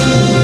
Thank you.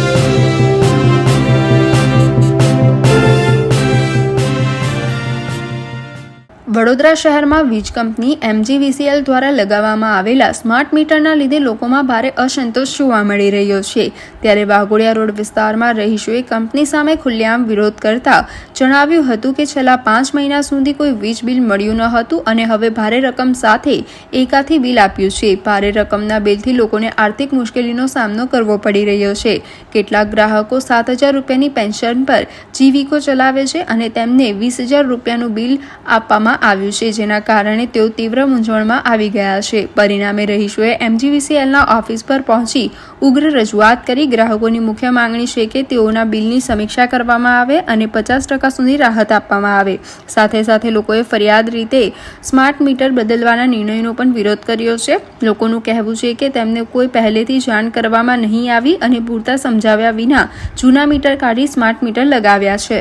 Vadodara શહેરમાં વીજ company MGVCL દ્વારા લગાવવામાં આવેલા સ્માર્ટ મીટરના લીધે લોકોમાં ભારે અસંતોષ જોવા મળી રહ્યો છે. ત્યારે વાઘોડિયા રોડ વિસ્તારમાં રહીશોએ કંપની સામે ખુલ્લેઆમ વિરોધ કરતા જણાવ્યું હતું કે છેલ્લા પાંચ મહિના સુધી કોઈ વીજ બિલ મળ્યું ન હતું અને હવે ભારે રકમ સાથે એકાથી બિલ આપ્યું છે. ભારે રકમના બિલથી લોકોને આર્થિક મુશ્કેલીનો સામનો કરવો પડી રહ્યો છે. કેટલાક ગ્રાહકો સાત હજાર રૂપિયાની પેન્શન પર જીવિકો ચલાવે છે અને તેમને વીસ હજાર રૂપિયાનું બિલ આપવામાં આવ્યું છે, જેના કારણે તેઓ તીવ્ર મૂંઝવણમાં આવી ગયા છે. પરિણામે રહીશોએ એમજીવીસીએલના ઓફિસ પર પહોંચી ઉગ્ર રજૂઆત કરી ગ્રાહકોની મુખ્ય માંગણી છે કે તેઓના બિલની સમીક્ષા કરવામાં આવે અને પચાસ ટકા સુધી રાહત આપવામાં આવે. સાથે સાથે લોકોએ ફરિયાદ રીતે સ્માર્ટ મીટર બદલવાના નિર્ણયનો પણ વિરોધ કર્યો છે. લોકોનું કહેવું છે કે તેમને કોઈ પહેલેથી જાણ કરવામાં નહીં આવી અને પૂરતા સમજાવ્યા વિના જૂના મીટર કાઢી સ્માર્ટ મીટર લગાવ્યા છે.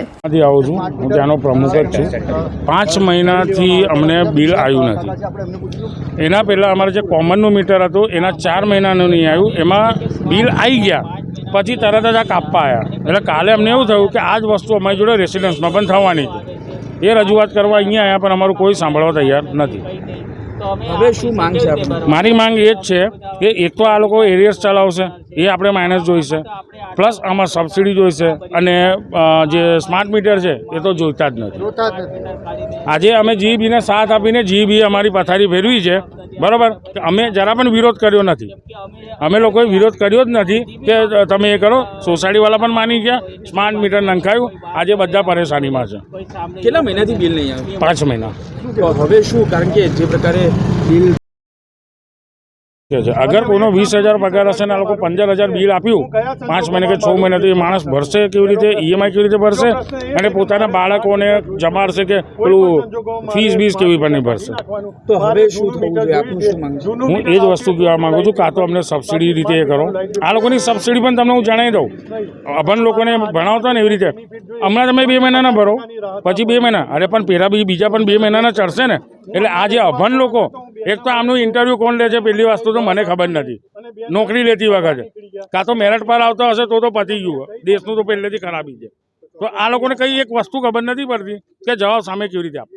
પાંચ મહિનાથી અમને બિલ આવ્યું નથી. એના પહેલાં અમારે જે કોમનનું મીટર હતું, એના ચાર મહિનાનું નહીં આવ્યું. એમાં બિલ આવી ગયા. પછી તરત જ આ કાપવા આવ્યા એટલે કાલે અમને એવું થયું કે આ જ વસ્તુ અમારી જોડે રેસિડન્સમાં પણ થવાની એ રજૂઆત કરવા અહીંયા આવ્યા પણ અમારું કોઈ સાંભળવા તૈયાર નથી. હવે શું માંગ છે મારી માંગ એ જ છે કે એક તો આ લોકો એરિયર્સ ચલાવશે એ આપણે માઇનસ જોઈશે. પ્લસ આમાં સબસિડી જોઈશે અને જે સ્માર્ટ મીટર છે એ તો જોઈતા જ નથી. આજે અમે જીબીને સાથ આપીને જીબી અમારી પથારી ફેરવી છે બરાબર? કે અમે જરા પણ વિરોધ કર્યો નથી. અમે લોકોએ વિરોધ કર્યો જ નથી કે તમે એ કરો સોસાયટીવાળા પણ માની ગયા સ્માર્ટ મીટર નંખાયું. આજે બધા પરેશાનીમાં છે. કેટલા મહિનાથી બિલ નહીં આવ્યું પાંચ મહિના. હવે શું? કારણ કે જે પ્રકારે બિલ કે છે અગર કોઈનો વીસ હજાર પગાર હશે ને આ લોકો પંદર હજાર બિલ આપ્યું પાંચ મહિને કે છ મહિને તો એ માણસ ભરશે કેવી રીતે ઈએમઆઈ કેવી રીતે ભરશે? અને પોતાના બાળકોને જમાડશે કે પેલું ફીસ બીસ કેવી પણ ભરશે? તો હવે શું થવું જોઈએ? આપનું શું માંગ છે? હું એ જ વસ્તુ કહેવા માગું છું કાં તો અમને સબસિડી રીતે એ કરો. આ લોકોની સબસિડી પણ તમને હું જણાવી દઉં. અભણ લોકોને ભણાવતા ને એવી રીતે. હમણાં તમે બે મહિનાના ભરો પછી બે મહિના. અરે પણ પહેલાં બી બીજા પણ બે મહિનાના ચડશે ને. એટલે આ જે અભણ લોકો એક તો આમનું ઇન્ટરવ્યૂ કોણ લે છે પહેલી વસ્તુ તો મને ખબર નથી. નોકરી લેતી વખતે. કાં તો મેરટ પર આવતો હશે તો તો પતી ગયું દેશનું તો પહેલેથી ખરાબી છે. તો આ લોકોને કઈ એક વસ્તુ ખબર નથી પડતી કે જવાબ સામે કેવી રીતે આપવો